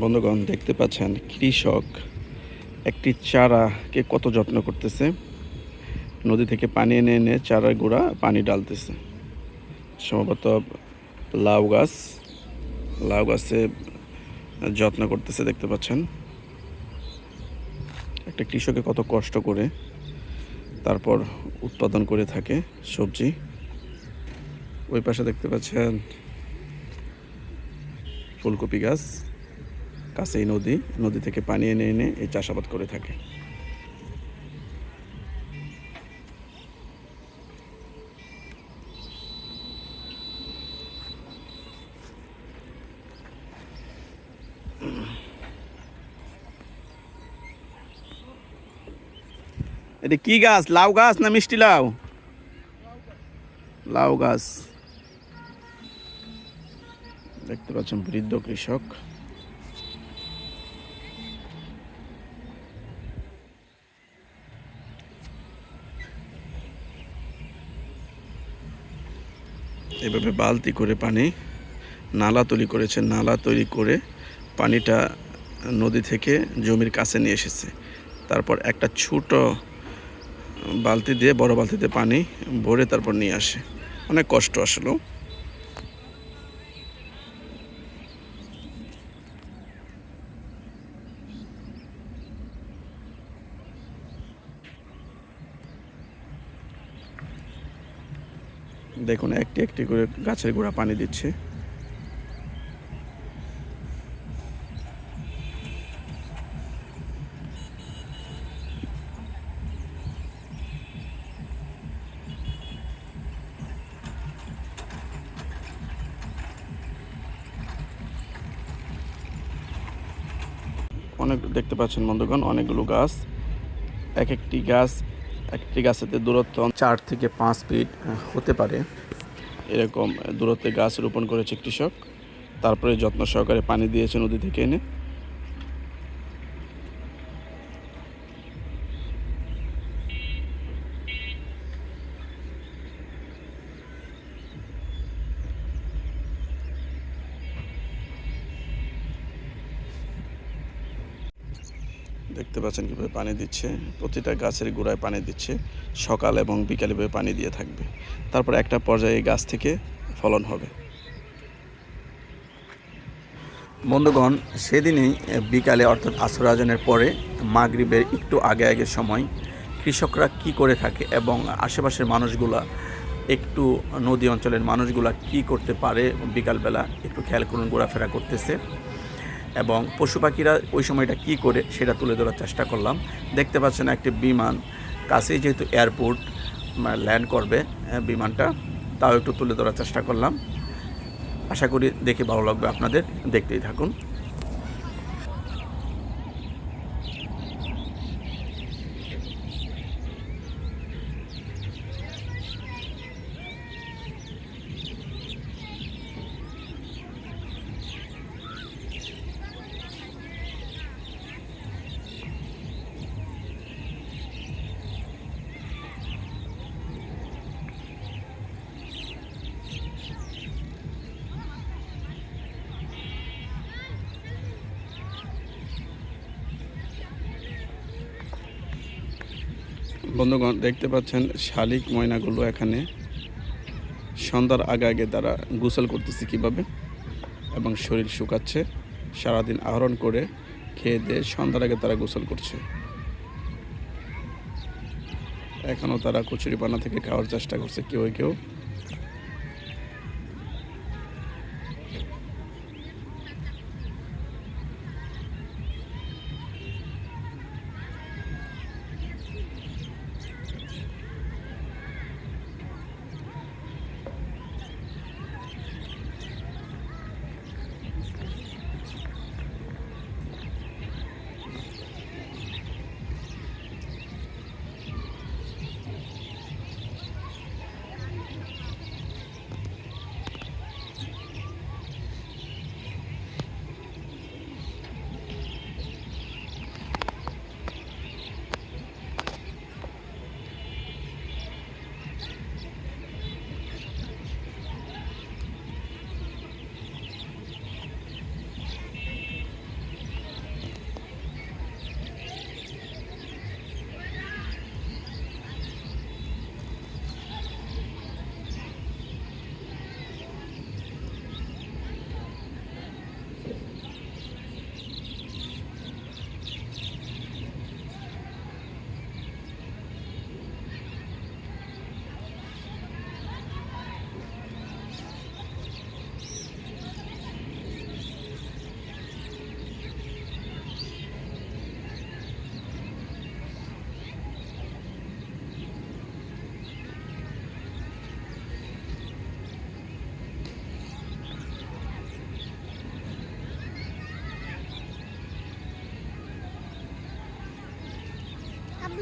বন্ধুগণ, দেখতে পাচ্ছেন কৃষক একটি চারাকে কত যত্ন করতেছে। নদী থেকে পানি এনে এনে চারার গোড়া পানি ডালতেছে সম্ভবত লাউ গাছ, লাউ গাছে যত্ন করতেছে, দেখতে পাচ্ছেন। একটা কৃষকে কত কষ্ট করে তারপর উৎপাদন করে থাকে সবজি। ওই পাশে দেখতে পাচ্ছেন ফুলকপি গাছ। কাছেই নদী নদী থেকে পানি এনে এনে এই চাষাবাদ করে থাকে। এটা কি গাছ, লাউ গাছ না মিষ্টি লাউ? লাউ গাছ। দেখতে পাচ্ছেন বৃদ্ধ কৃষক। এভাবে বালতি করে পানি নালা তৈরি করেছে নালা তৈরি করে পানিটা নদী থেকে জমির কাছে নিয়ে এসেছে। তারপর একটা ছোট বালতি দিয়ে, বড় বালতিতে পানি ভরে তারপর নিয়ে আসে। অনেক কষ্ট আসলেও। দেখুন, একটি একটি করে গাছের গোড়া পানি দিচ্ছে। অনেক দেখতে পাচ্ছেন বন্ধুগণ, অনেকগুলো গাছ, এক একটি গাছ একটি গাছেতে দূরত্ব চার থেকে পাঁচ ফিট হতে পারে। এরকম দূরত্বে গাছ রোপণ করেছে কৃষক। তারপরে যত্ন সহকারে পানি দিয়েছে নদী থেকে এনে। দেখতে পাচ্ছেন কীভাবে পানি দিচ্ছে। প্রতিটা গাছের গোড়ায় পানি দিচ্ছে। সকাল এবং বিকালে পানি দিয়ে থাকবে। তারপর একটা পর্যায়ে গাছ থেকে ফলন হবে। বন্ধুগণ, সেদিনেই বিকালে অর্থাৎ আসর আজানের পরে মাগরিবের একটু আগে আগের সময় কৃষকরা কি করে থাকে এবং আশেপাশের মানুষগুলা, একটু নদী অঞ্চলের মানুষগুলা কি করতে পারে বিকালবেলা একটু খেয়াল করুন, ঘোরাফেরা করতেছে। এবং পশু পাখিরা ওই সময়টা কি করে সেটা তুলে ধরার চেষ্টা করলাম। দেখতে পাচ্ছেন একটি বিমান, কাছেই যেহেতু এয়ারপোর্ট ল্যান্ড করবে বিমানটা, তাও একটু তুলে ধরার চেষ্টা করলাম। আশা করি দেখে ভালো লাগবে আপনাদের, দেখতেই থাকুন। বন্ধুগণ, দেখতে পাচ্ছেন শালিক ময়নাগুলো এখানে। সন্ধ্যার আগে আগে তারা গোসল করতেছে কীভাবে এবং শরীর শুকাচ্ছে, সারাদিন আহরণ করে খেয়ে দিয়ে সন্ধ্যার আগে তারা গোসল করছে। এখনও তারা কচুরি পানা থেকে খাওয়ার চেষ্টা করছে কেউ কেউ।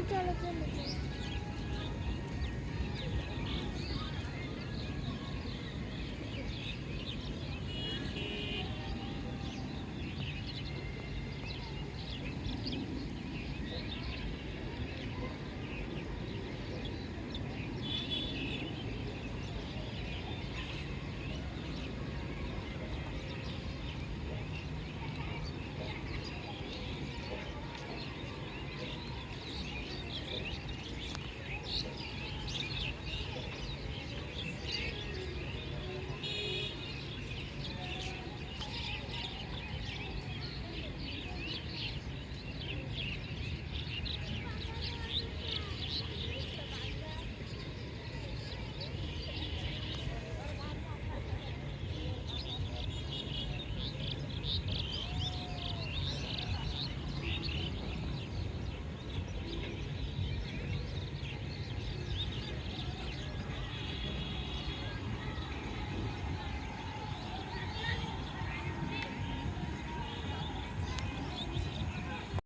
চলো চলো চলো